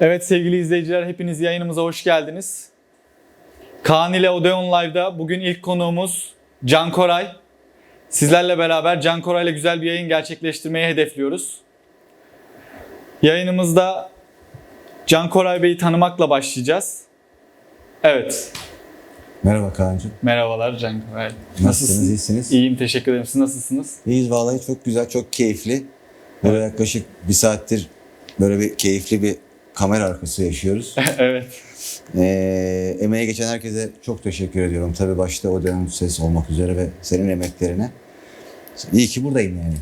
Evet sevgili izleyiciler hepiniz yayınımıza hoş geldiniz. Kaan ile Odeon Live'da bugün ilk konuğumuz Can Koray. Sizlerle beraber Can Koray'la güzel bir yayın gerçekleştirmeyi hedefliyoruz. Yayınımızda Can Koray Bey'i tanımakla başlayacağız. Evet, Merhaba Kaan'cığım. merhabalar Can Koray. Nasılsınız, iyisiniz? İyiyim, teşekkür ederim. Siz nasılsınız? İyiyiz vallahi çok güzel, çok keyifli. Böyle yaklaşık bir saattir böyle bir keyifli bir kamera arkası yaşıyoruz. evet, Ee, emeğe geçen herkese çok teşekkür ediyorum. Tabii başta o dönem ses olmak üzere ve senin emeklerine. İyi ki buradayım yani.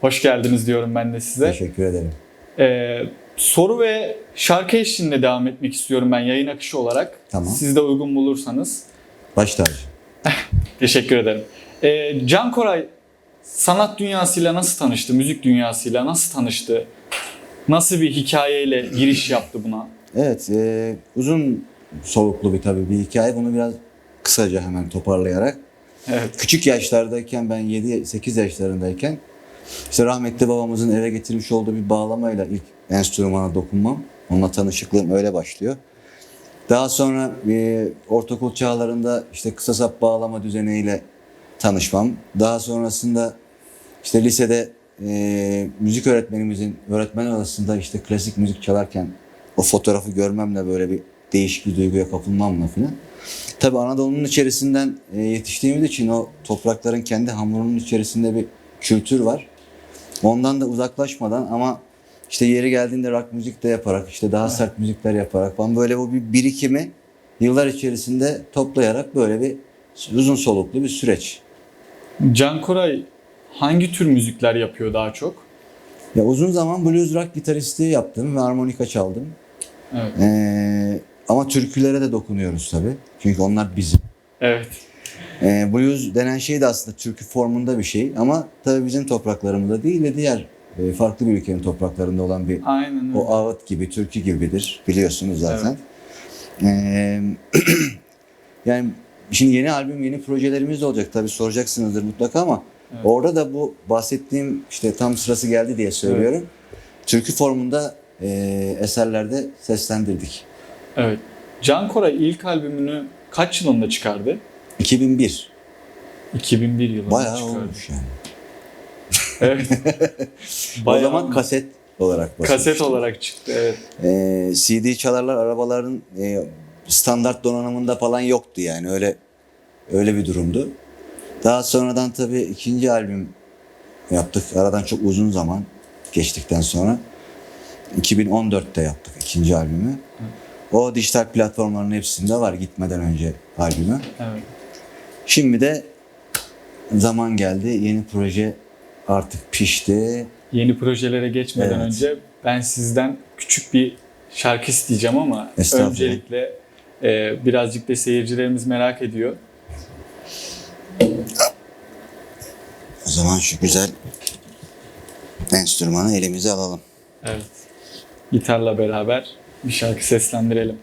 hoş geldiniz diyorum ben de size. Teşekkür ederim. Ee, soru ve şarkı eşliğinde devam etmek istiyorum ben yayın akışı olarak. Tamam. Siz de uygun bulursanız. Baş tacı. Teşekkür ederim. Ee, Can Koray sanat dünyasıyla nasıl tanıştı? Müzik dünyasıyla nasıl tanıştı? Nasıl bir hikayeyle giriş yaptı buna? Evet, e, uzun soluklu bir tabii bir hikaye. Bunu biraz kısaca hemen toparlayarak. Evet. Küçük yaşlardayken ben 7-8 yaşlarındayken işte rahmetli babamızın eve getirmiş olduğu bir bağlamayla ilk enstrümana dokunmam. Onunla tanışıklığım öyle başlıyor. Daha sonra e, ortaokul çağlarında işte kısa sap bağlama düzeniyle tanışmam. Daha sonrasında işte lisede e, müzik öğretmenimizin öğretmen arasında işte klasik müzik çalarken o fotoğrafı görmemle böyle bir değişik bir duyguya kapılmamla filan. Tabii Anadolu'nun içerisinden e, yetiştiğimiz için o toprakların kendi hamurunun içerisinde bir kültür var. Ondan da uzaklaşmadan ama işte yeri geldiğinde rock müzik de yaparak, işte daha sert müzikler yaparak falan böyle bu bir birikimi yıllar içerisinde toplayarak böyle bir uzun soluklu bir süreç. Can Koray hangi tür müzikler yapıyor daha çok? Ya uzun zaman blues rock gitaristliği yaptım ve harmonika çaldım. Evet. Ee, ama türkülere de dokunuyoruz tabii. Çünkü onlar bizim. Evet. Ee, blues denen şey de aslında türkü formunda bir şey ama tabii bizim topraklarımızda değil de diğer e, farklı bir ülkenin topraklarında olan bir Aynen öyle. o ağıt gibi, türkü gibidir biliyorsunuz zaten. Ee, yani şimdi yeni albüm, yeni projelerimiz de olacak tabii soracaksınızdır mutlaka ama Evet. orada da bu bahsettiğim işte tam sırası geldi diye söylüyorum. Türkü formunda e, eserlerde seslendirdik. Evet. Can Koray ilk albümünü kaç yılında çıkardı? 2001. 2001 yılında Bayağı çıkardı. olmuş yani. Evet. o Bayağı zaman olmuş. kaset olarak basılmıştı. kaset olarak çıktı. Evet. Ee, CD çalarlar arabaların e, standart donanımında falan yoktu yani öyle öyle bir durumdu. Daha sonradan tabii ikinci albüm yaptık. Aradan çok uzun zaman geçtikten sonra 2014'te yaptık ikinci albümü. O dijital platformların hepsinde var gitmeden önce albümü. Evet. Şimdi de zaman geldi. Yeni proje artık pişti. Yeni projelere geçmeden Evet. önce ben sizden küçük bir şarkı isteyeceğim ama Estağfurullah. öncelikle e, birazcık da seyircilerimiz merak ediyor. O zaman şu güzel enstrümanı elimize alalım. Evet. Gitarla beraber bir şarkı seslendirelim.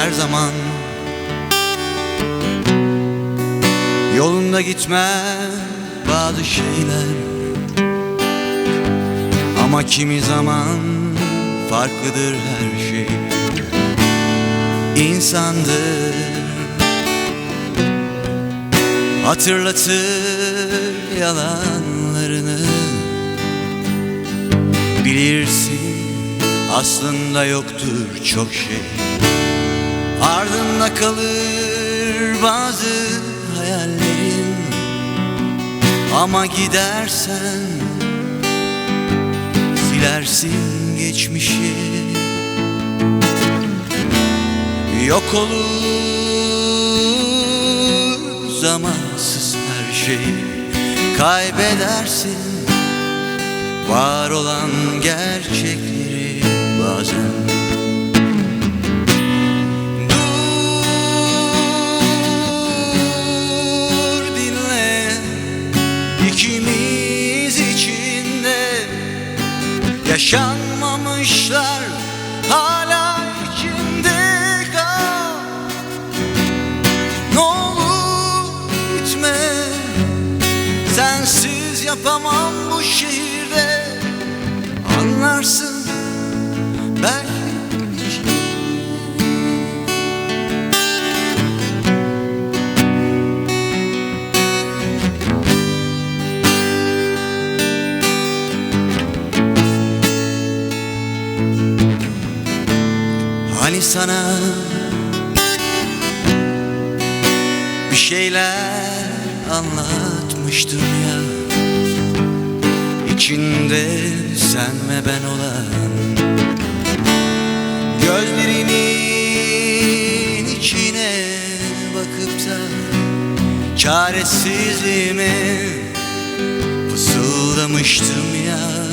Her zaman. Yolunda gitmez bazı şeyler. Ama kimi zaman farklıdır her şey. İnsandır. Hatırlatır yalanlarını. Bilirsin aslında yoktur çok şey Ardında kalır bazı hayallerin. Ama gidersen Silersin geçmişi. Yok olur zamansız her şeyi. Kaybedersin Var olan gerçekleri bazen Yaşanmamışlar hala içinde kal. Ne olur gitme Sensiz yapamam bu şehirde. Anlarsın Sana. Bir şeyler anlatmıştım ya. İçinde sen ve ben olan Gözlerinin içine bakıp da Çaresizliğimi fısıldamıştım ya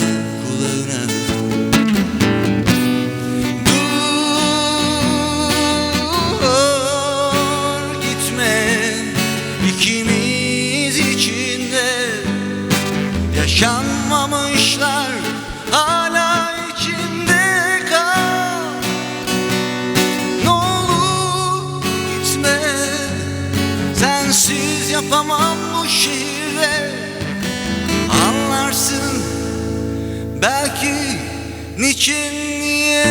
niçin niye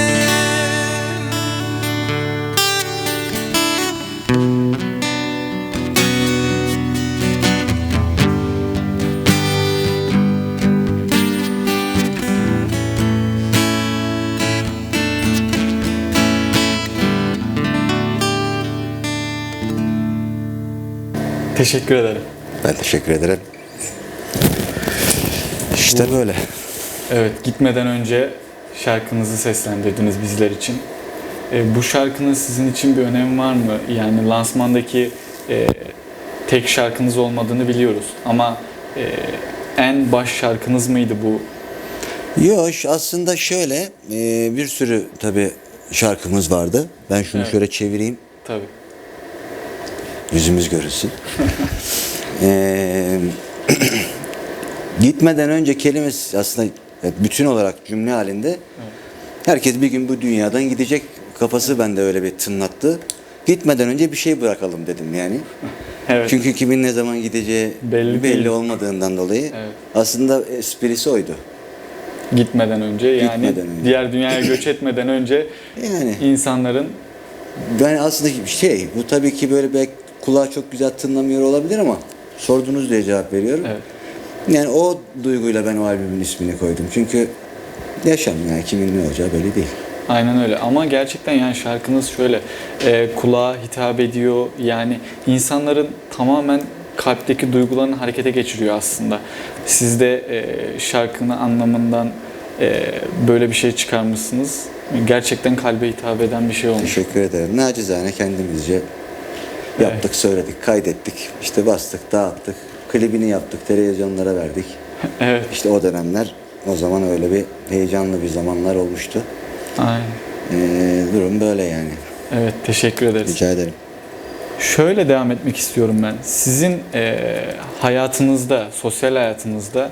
Teşekkür ederim. Ben teşekkür ederim. İşte böyle. Evet, gitmeden önce şarkınızı seslendirdiniz bizler için. E, bu şarkının sizin için bir önemi var mı? Yani lansmandaki e, tek şarkınız olmadığını biliyoruz. Ama e, en baş şarkınız mıydı bu? Yok aslında şöyle e, bir sürü tabi şarkımız vardı. Ben şunu Evet. şöyle çevireyim. Tabii. Yüzümüz görülsün. Ee, gitmeden önce kelimesi aslında bütün olarak cümle halinde herkes bir gün bu dünyadan gidecek kafası bende öyle bir tınlattı. Gitmeden önce bir şey bırakalım dedim yani. Evet. Çünkü kimin ne zaman gideceği Belli belli, değil. olmadığından dolayı Evet. aslında esprisi oydu. Gitmeden önce yani Gitmeden önce. diğer dünyaya göç etmeden önce Yani insanların ben aslında şey bu tabii ki böyle belki kulağa çok güzel tınlamıyor olabilir ama sordunuz diye cevap veriyorum. evet, Yani o duyguyla ben o albümün ismini koydum. Çünkü yaşam yani kimin ne olacağı belli değil. Aynen öyle ama gerçekten yani şarkınız şöyle e, kulağa hitap ediyor yani insanların tamamen kalpteki duygularını harekete geçiriyor aslında. Siz de e, şarkının anlamından e, böyle bir şey çıkarmışsınız. Gerçekten kalbe hitap eden bir şey olmuş. Teşekkür ederim. Nacizane kendimizce yaptık, söyledik, kaydettik. İşte bastık, dağıttık. Klibini yaptık, televizyonlara verdik. evet, İşte o dönemler o zaman öyle bir heyecanlı bir zamanlar olmuştu. aynen. Ee, durum böyle yani. Evet, teşekkür ederiz. Rica ederim. Şöyle devam etmek istiyorum ben. Sizin e, hayatınızda, sosyal hayatınızda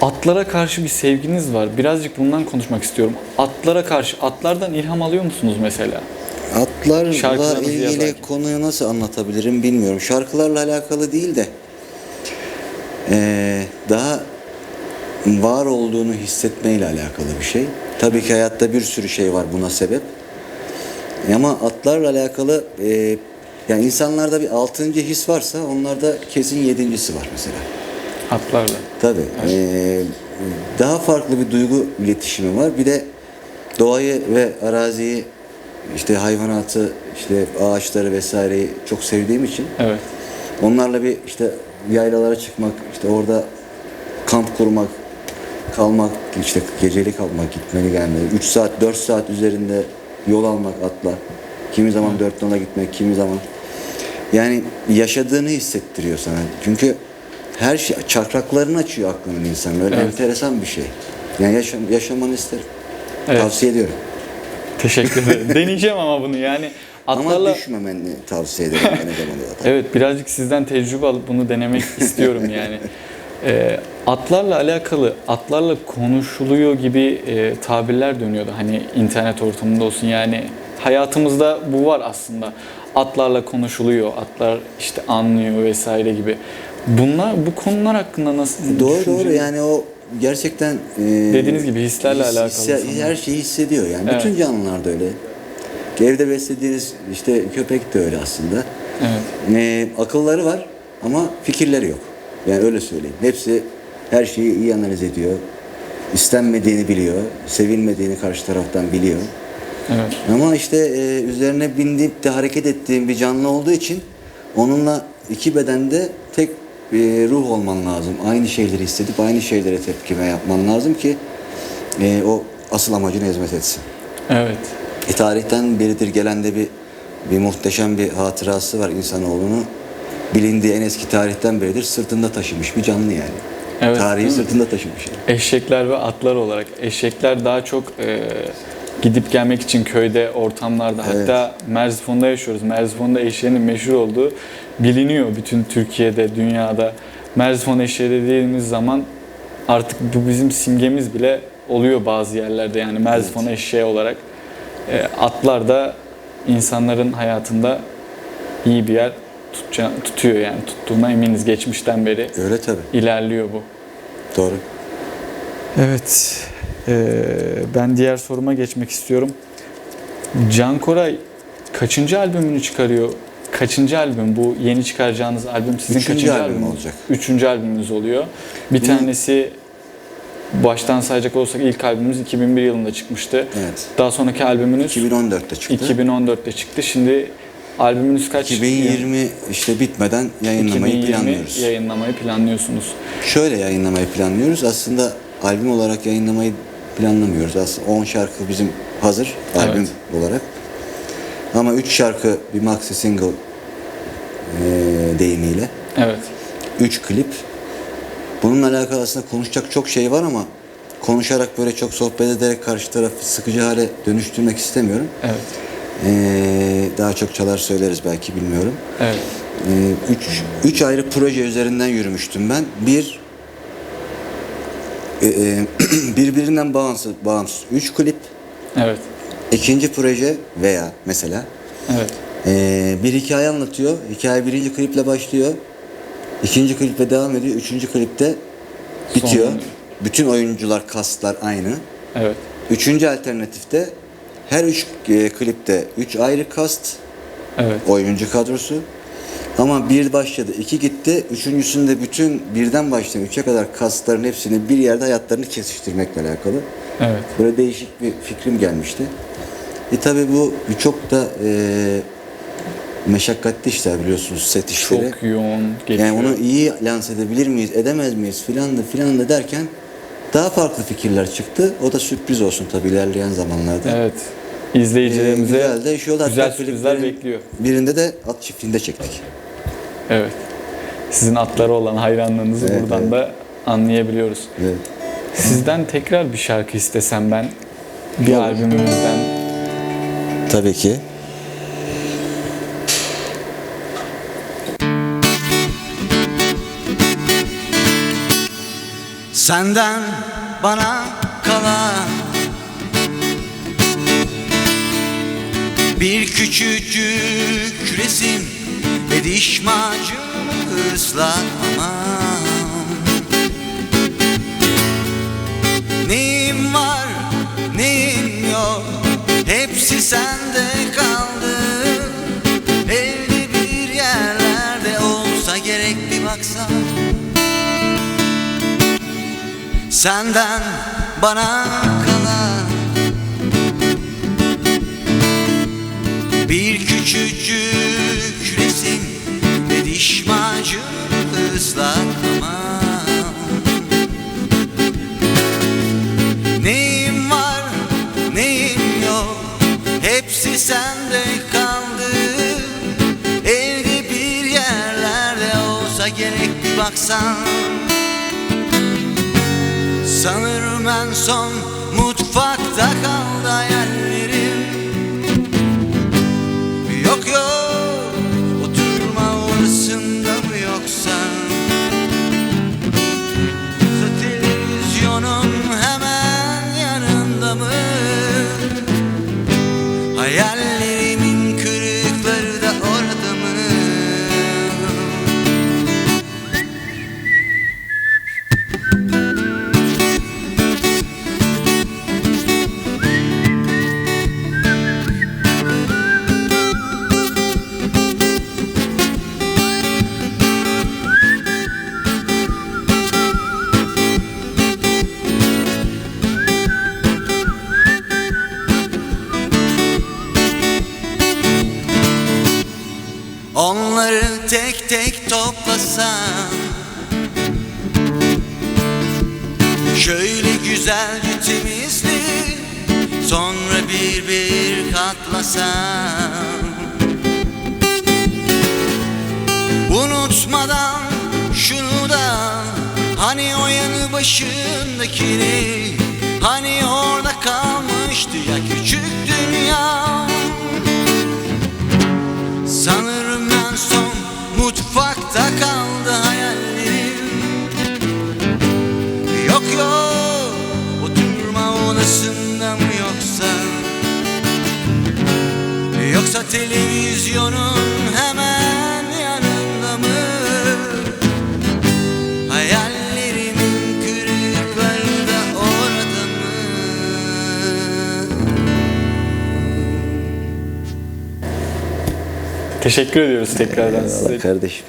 atlara karşı bir sevginiz var. Birazcık bundan konuşmak istiyorum. Atlara karşı, atlardan ilham alıyor musunuz mesela? Atlarla ilgili yazarken. konuyu nasıl anlatabilirim bilmiyorum. Şarkılarla alakalı değil de eee, daha var olduğunu hissetmeyle alakalı bir şey. Tabii ki hayatta bir sürü şey var buna sebep. Ama atlarla alakalı eee, yani insanlarda bir altıncı his varsa onlarda kesin yedincisi var mesela. Atlarla. Tabii. eee, daha farklı bir duygu iletişimi var. Bir de doğayı ve araziyi işte hayvanatı, işte ağaçları vesaireyi çok sevdiğim için Evet. onlarla bir işte yaylalara çıkmak, işte orada kamp kurmak, kalmak, işte gecelik kalmak, gitmeli gelmeli. 3 saat, 4 saat üzerinde yol almak atla. Kimi zaman 4 yola gitmek, kimi zaman. Yani yaşadığını hissettiriyor sana. Çünkü her şey çakraklarını açıyor aklının insanın. Öyle Evet. enteresan bir şey. Yani yaşam, yaşamanı isterim. Evet. Tavsiye ediyorum. Teşekkür ederim. Deneyeceğim ama bunu yani atlarla... Ama düşmemeni tavsiye ederim aynı zamanda. da. Evet birazcık sizden tecrübe alıp bunu denemek istiyorum yani. Ee, atlarla alakalı, atlarla konuşuluyor gibi e, tabirler dönüyordu. Hani internet ortamında olsun yani hayatımızda bu var aslında. Atlarla konuşuluyor, atlar işte anlıyor vesaire gibi. Bunlar bu konular hakkında nasıl Doğru doğru yani o gerçekten e, Dediğiniz gibi hislerle alakalı hisse- sanırım. her şeyi hissediyor yani Evet. bütün canlılar da öyle. Evde beslediğiniz işte köpek de öyle aslında. Evet. E, akılları var ama fikirleri yok. Yani öyle söyleyeyim. Hepsi her şeyi iyi analiz ediyor. İstenmediğini biliyor, sevilmediğini karşı taraftan biliyor. Evet. Ama işte e, üzerine bindiğip de hareket ettiğim bir canlı olduğu için onunla iki bedende tek e, ruh olman lazım. Aynı şeyleri hissedip aynı şeylere tepkime yapman lazım ki e, o asıl amacına hizmet etsin. Evet. E, tarihten beridir gelen de bir, bir muhteşem bir hatırası var insanoğlunu. Bilindiği en eski tarihten beridir sırtında taşımış bir canlı yani. Evet, Tarihi sırtında taşımış yani. Eşekler ve atlar olarak. Eşekler daha çok e, gidip gelmek için köyde, ortamlarda. Evet. Hatta Merzifon'da yaşıyoruz. Merzifon'da eşeğinin meşhur olduğu biliniyor bütün Türkiye'de, dünyada. Merzifon eşeği dediğimiz zaman artık bu bizim simgemiz bile oluyor bazı yerlerde. Yani Merzifon eşeği olarak. E, atlar da insanların hayatında iyi bir yer tutca- tutuyor yani. Tuttuğuna eminiz geçmişten beri. Öyle tabii. ilerliyor bu. Doğru. Evet. Ee, ben diğer soruma geçmek istiyorum. Can Koray kaçıncı albümünü çıkarıyor? Kaçıncı albüm? Bu yeni çıkaracağınız albüm sizin Üçüncü kaçıncı albüm albümünüz? olacak. Üçüncü albümünüz oluyor. Bir Bunu- tanesi baştan sayacak olursak ilk albümümüz 2001 yılında çıkmıştı. Evet. Daha sonraki albümünüz 2014'te çıktı. 2014'te çıktı. Şimdi albümünüz kaç? 2020 işte bitmeden yayınlamayı 2020 planlıyoruz. yayınlamayı planlıyorsunuz. Şöyle yayınlamayı planlıyoruz. Aslında albüm olarak yayınlamayı planlamıyoruz. Aslında 10 şarkı bizim hazır albüm olarak. Ama 3 şarkı bir maxi single eee, deyimiyle. Evet. 3 klip. Bununla alakalı aslında konuşacak çok şey var ama konuşarak böyle çok sohbet ederek karşı tarafı sıkıcı hale dönüştürmek istemiyorum. Evet. Eee, daha çok çalar söyleriz belki bilmiyorum. Evet. Ee, üç, üç ayrı proje üzerinden yürümüştüm ben. Bir, e, e, birbirinden bağımsız, bağımsız üç klip. Evet. İkinci proje veya mesela Evet. e, bir hikaye anlatıyor. Hikaye birinci kliple başlıyor. İkinci kliple devam ediyor. Üçüncü klipte bitiyor. Sonlanıyor. Bütün oyuncular, kastlar aynı. Evet. Üçüncü alternatifte her üç e, klipte üç ayrı kast, Evet. oyuncu kadrosu. Ama bir başladı, iki gitti. Üçüncüsünde bütün birden başlayan üçe kadar kasların hepsini bir yerde hayatlarını kesiştirmekle alakalı. Evet. Böyle değişik bir fikrim gelmişti. E tabi bu çok da e, meşakkatli işler biliyorsunuz set işleri. Çok yoğun geçiyor. yani onu iyi lanse edebilir miyiz, edemez miyiz filan da filan da derken daha farklı fikirler çıktı. O da sürpriz olsun tabi ilerleyen zamanlarda. Evet. İzleyicilerimize güzel de yolda güzel hatta sürprizler bekliyor. Birinde de at çiftliğinde çektik. Evet. Sizin atlara olan hayranlığınızı Evet, buradan evet. da anlayabiliyoruz. Evet. Sizden tekrar bir şarkı istesem ben bir Olur. albümünüzden Tabii ki. Senden bana kalan Bir küçücük resim ve diş macunu ıslatmam Neyim var neyim yok? Hepsi sende kaldı. Evde bir yerlerde olsa gerek bir baksan Senden bana kalan Bir küçücük resim ve diş macunu ıslatmam Neyim var neyim yok? Hepsi sende kaldı. Evde bir yerlerde olsa gerek bir baksan Sanırım en son mutfakta kaldı bir katlasam. Unutmadan şunu da Hani o yanı başındakini Hani orada kalmıştı ya küçük dünya. Sanırım en son mutfakta kaldı hayallerim. Yok yok televizyonun hemen yanında mı Hayallerimin da orada mı Teşekkür ediyoruz tekrardan size. Eyvallah kardeşim.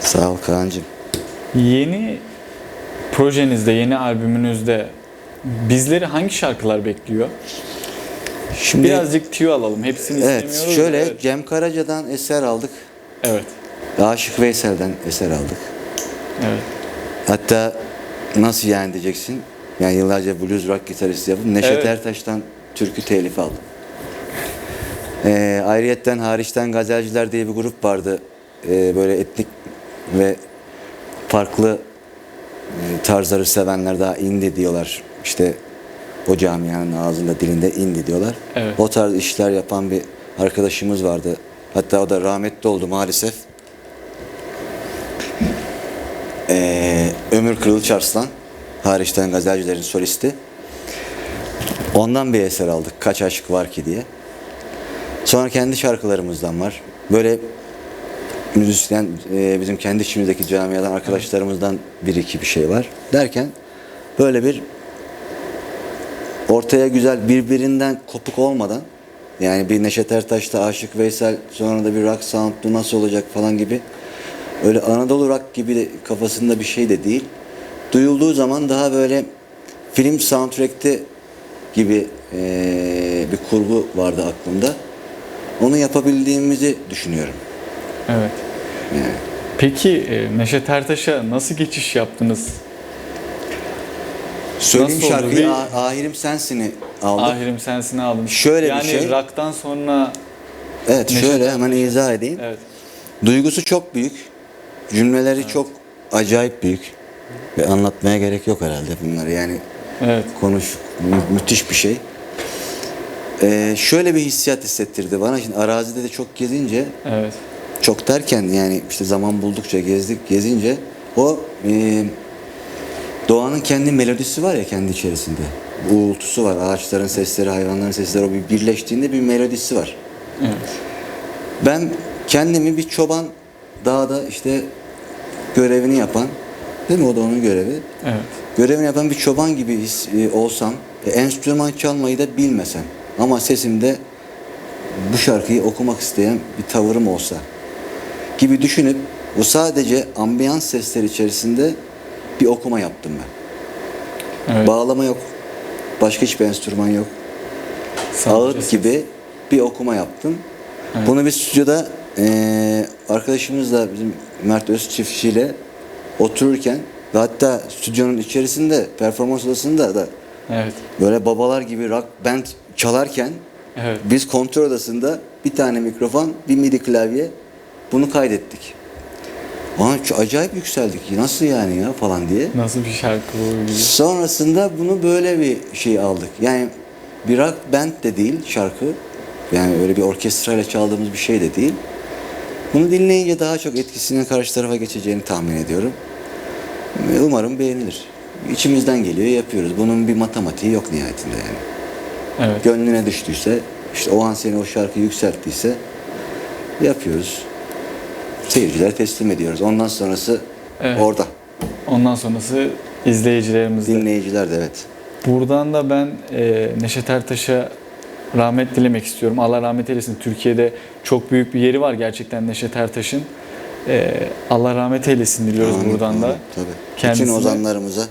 Sağ ol Kaan'cığım. Yeni projenizde, yeni albümünüzde bizleri hangi şarkılar bekliyor? Şimdi Birazcık tüyo alalım. Hepsini evet istemiyoruz. şöyle Evet. Cem Karaca'dan eser aldık. evet. Aşık Veysel'den eser aldık. Evet. Hatta nasıl yani diyeceksin? Yani yıllarca blues rock gitaristi yapıp Neşet Evet. Ertaş'tan türkü telifi aldım. Ee, ayrıyetten hariçten gazelciler diye bir grup vardı. Ee, böyle etnik ve farklı e, tarzları sevenler daha indie diyorlar. İşte o camianın ağzında dilinde indie diyorlar. Evet. O tarz işler yapan bir arkadaşımız vardı. Hatta o da rahmetli oldu maalesef. Ee, Ömür Kırılıç Arslan hariçten gazelcilerin solisti. Ondan bir eser aldık. Kaç aşk var ki diye. Sonra kendi şarkılarımızdan var. Böyle müzisyen e, bizim kendi içimizdeki camiadan arkadaşlarımızdan bir iki bir şey var. Derken böyle bir ortaya güzel birbirinden kopuk olmadan yani bir Neşet Ertaş'ta Aşık Veysel sonra da bir rock soundlu nasıl olacak falan gibi öyle Anadolu rock gibi de kafasında bir şey de değil. Duyulduğu zaman daha böyle film soundtrack'te gibi eee, bir kurgu vardı aklımda. Onu yapabildiğimizi düşünüyorum. Evet. Yani. Peki Neşet Ertaş'a nasıl geçiş yaptınız? Söyleyeyim Nasıl oldu? şarkıyı Bir- Ah- Ahirim Sensin'i aldım. Ahirim sensini aldım. Şöyle bir yani şey. rock'tan sonra evet Neşet şöyle hemen izah edeyim. evet. Duygusu çok büyük. Cümleleri çok acayip büyük. Ve anlatmaya gerek yok herhalde bunları. Yani Evet. konuş mü- müthiş bir şey. Ee, şöyle bir hissiyat hissettirdi bana. Şimdi arazide de çok gezince Evet. çok derken yani işte zaman buldukça gezdik gezince o e, doğanın kendi melodisi var ya kendi içerisinde. Uğultusu var. Ağaçların sesleri, hayvanların sesleri o bir birleştiğinde bir melodisi var. Evet. Ben kendimi bir çoban dağda işte görevini yapan değil mi o da onun görevi. Evet. Görevini yapan bir çoban gibi his- e, olsam, e, enstrüman çalmayı da bilmesem ama sesimde bu şarkıyı okumak isteyen bir tavırım olsa gibi düşünüp bu sadece ambiyans sesler içerisinde bir okuma yaptım ben. Evet. Bağlama yok. Başka hiçbir enstrüman yok. Ağıt gibi bir okuma yaptım. Bunu bir stüdyoda eee arkadaşımızla bizim Mert Özçiftçi ile otururken ve hatta stüdyonun içerisinde performans odasında da Evet. böyle babalar gibi rock band çalarken Evet. biz kontrol odasında bir tane mikrofon, bir midi klavye bunu kaydettik. Çok acayip yükseldik. Nasıl yani ya falan diye. Nasıl bir şarkı bu? gibi? Sonrasında bunu böyle bir şey aldık. Yani bir rock band de değil şarkı. Yani öyle bir orkestrayla çaldığımız bir şey de değil. Bunu dinleyince daha çok etkisinin karşı tarafa geçeceğini tahmin ediyorum. Umarım beğenilir. İçimizden geliyor yapıyoruz. Bunun bir matematiği yok nihayetinde yani. Evet. Gönlüne düştüyse, işte o an seni o şarkı yükselttiyse yapıyoruz. Seyirciler teslim ediyoruz. Ondan sonrası Evet. orada. Ondan sonrası izleyicilerimizde. Dinleyiciler de evet. Buradan da ben e, Neşet Ertaş'a rahmet dilemek istiyorum. Allah rahmet eylesin. Türkiye'de çok büyük bir yeri var gerçekten Neşet Ertaş'ın. E, Allah rahmet eylesin diliyoruz Amin, buradan da. amin. Tabii. Kendisine- Bütün ozanlarımıza,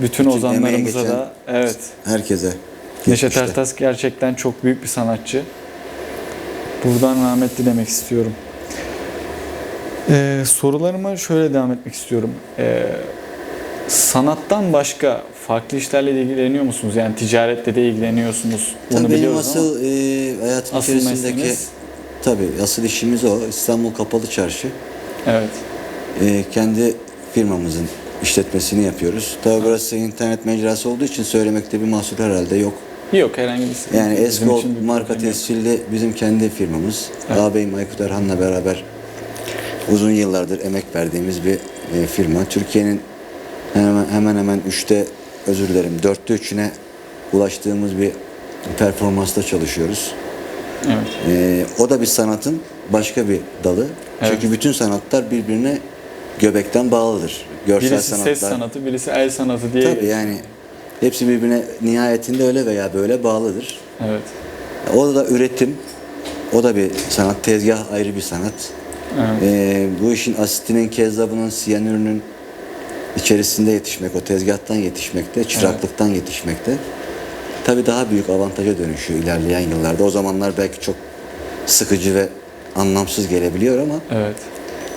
Bütün Bütün ozanlarımıza geçen- da evet. herkese. Neşet geçmişte. Ertaş gerçekten çok büyük bir sanatçı. Buradan rahmet dilemek istiyorum. Ee, sorularıma şöyle devam etmek istiyorum. Ee, sanattan başka farklı işlerle de ilgileniyor musunuz? Yani ticaretle de ilgileniyorsunuz. Bunu Tabii benim asıl e, hayatım asıl içerisindeki mesleğiniz tabii asıl işimiz o. İstanbul Kapalı Çarşı. evet. E, kendi firmamızın işletmesini yapıyoruz. Tabii burası internet mecrası olduğu için söylemekte bir mahsur herhalde yok. Yok herhangi bir sıkıntı. Yani Esgold marka tescilli bizim kendi firmamız. Evet. Ağabeyim Aykut Erhan'la beraber uzun yıllardır emek verdiğimiz bir e, firma. Türkiye'nin hemen hemen hemen üçte özür dilerim dörtte üçüne ulaştığımız bir performansta çalışıyoruz. Evet. E, o da bir sanatın başka bir dalı. Evet. Çünkü bütün sanatlar birbirine göbekten bağlıdır. Görsel Birisi sanatlar. ses sanatı, birisi el sanatı diye. Tabii yani hepsi birbirine nihayetinde öyle veya böyle bağlıdır. Evet. O da üretim, o da bir sanat, tezgah ayrı bir sanat. Evet. Ee, bu işin asitinin, kezzabının, siyanürünün içerisinde yetişmek, o tezgahtan yetişmekte, çıraklıktan yetişmekte. Tabii daha büyük avantaja dönüşüyor ilerleyen yıllarda. O zamanlar belki çok sıkıcı ve anlamsız gelebiliyor ama Evet.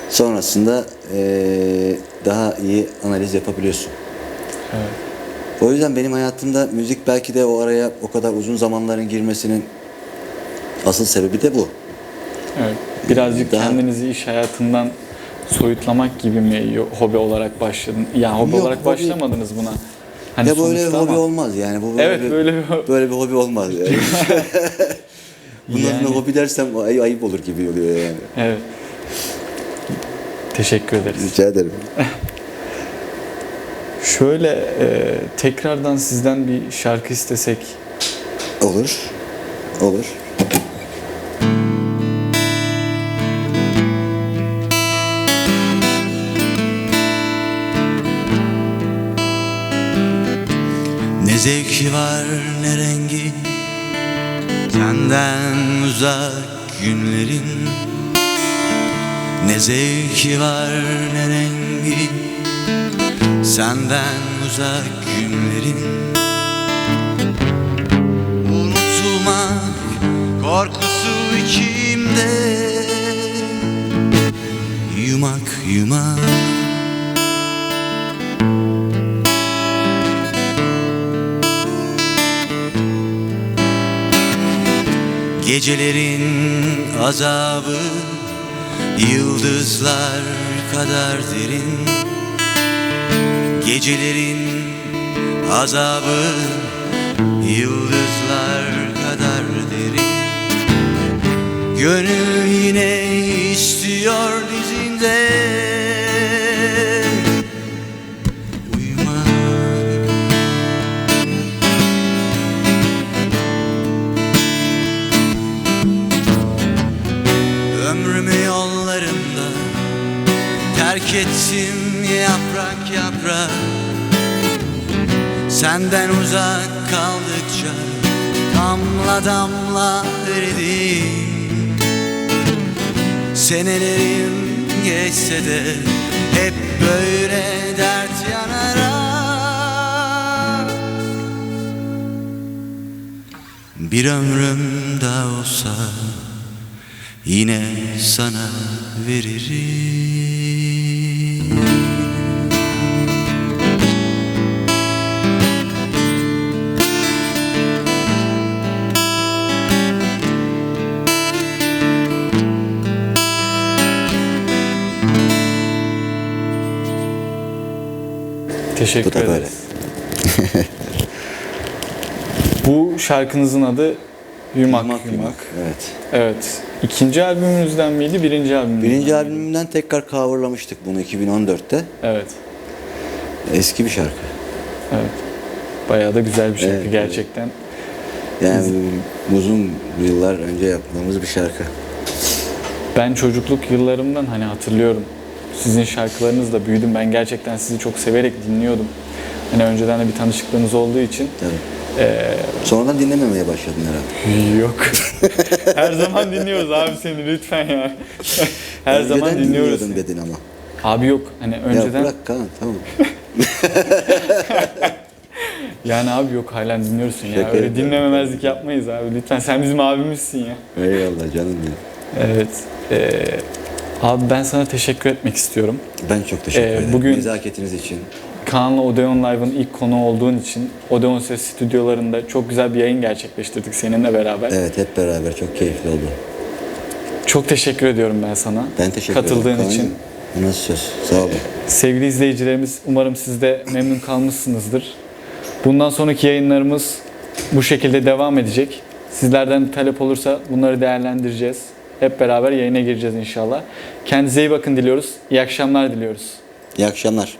sonrasında ee, daha iyi analiz yapabiliyorsun. Evet. O yüzden benim hayatımda müzik belki de o araya o kadar uzun zamanların girmesinin asıl sebebi de bu. Evet. Birazcık Daha- kendinizi iş hayatından soyutlamak gibi mi hobi olarak başladın? Ya hobi Yok, olarak hobi- başlamadınız buna. Hani ya böyle bir hobi ama- olmaz yani. Bu böyle Evet bir, böyle bir böyle bir hobi olmaz. Yani. Bunun Yani- hobi dersem ay- ayıp olur gibi oluyor yani. Evet. Teşekkür ederiz. Rica ederim. Şöyle e, tekrardan sizden bir şarkı istesek. Olur. Olur. Ne zevki var ne rengi? Senden uzak günlerin. Ne zevki var ne rengi? Senden uzak günlerin. Unutulmak korkusu içimde. Yumak yumak Gecelerin azabı Yıldızlar kadar derin. Gecelerin azabı Yıldızlar kadar derin. Gönül yine istiyor dizinde terk ettim yaprak yaprak. Senden uzak kaldıkça damla damla eridim Senelerim geçse de hep böyle dert yanarak Bir ömrüm daha olsa yine sana veririm Teşekkür Bu da böyle. ederiz. Bu şarkınızın adı Yumak Yumak. Yumak. Evet. Evet. İkinci albümünüzden miydi, birinci albümünüzden Birinci albümümden tekrar coverlamıştık bunu 2014'te. Evet. Eski bir şarkı. Evet. Bayağı da güzel bir şarkı Evet, gerçekten. Yani uzun yıllar önce yaptığımız bir şarkı. Ben çocukluk yıllarımdan hani hatırlıyorum. Sizin şarkılarınızla büyüdüm. Ben gerçekten sizi çok severek dinliyordum. Hani önceden de bir tanışıklığınız olduğu için. Tabii. Ee, Sonradan dinlememeye başladın herhalde. yok. Her zaman dinliyoruz abi seni lütfen ya. Her Önceden zaman dinliyoruz. dinliyordum dedin ama. Abi yok hani Ya önceden bırak Kaan tamam. yani abi yok hala dinliyorsun ya. Şaka Öyle yapıyorum. dinlememezlik yapmayız abi. Lütfen sen bizim abimizsin ya. Eyvallah canım benim. Evet. Ee, abi ben sana teşekkür etmek istiyorum. Ben çok teşekkür Ee, ederim. bugün- Nezaketiniz için. Kaan'la Odeon Live'ın ilk konu olduğun için Odeon Ses stüdyolarında çok güzel bir yayın gerçekleştirdik seninle beraber. Evet hep beraber çok keyifli oldu. Çok teşekkür ediyorum ben sana. Ben teşekkür Katıldığın ederim. için. Bu Nasıl söz? Sağ olun. Sevgili izleyicilerimiz umarım siz de memnun kalmışsınızdır. Bundan sonraki yayınlarımız bu şekilde devam edecek. Sizlerden talep olursa bunları değerlendireceğiz. Hep beraber yayına gireceğiz inşallah. Kendinize iyi bakın diliyoruz. İyi akşamlar diliyoruz. İyi akşamlar.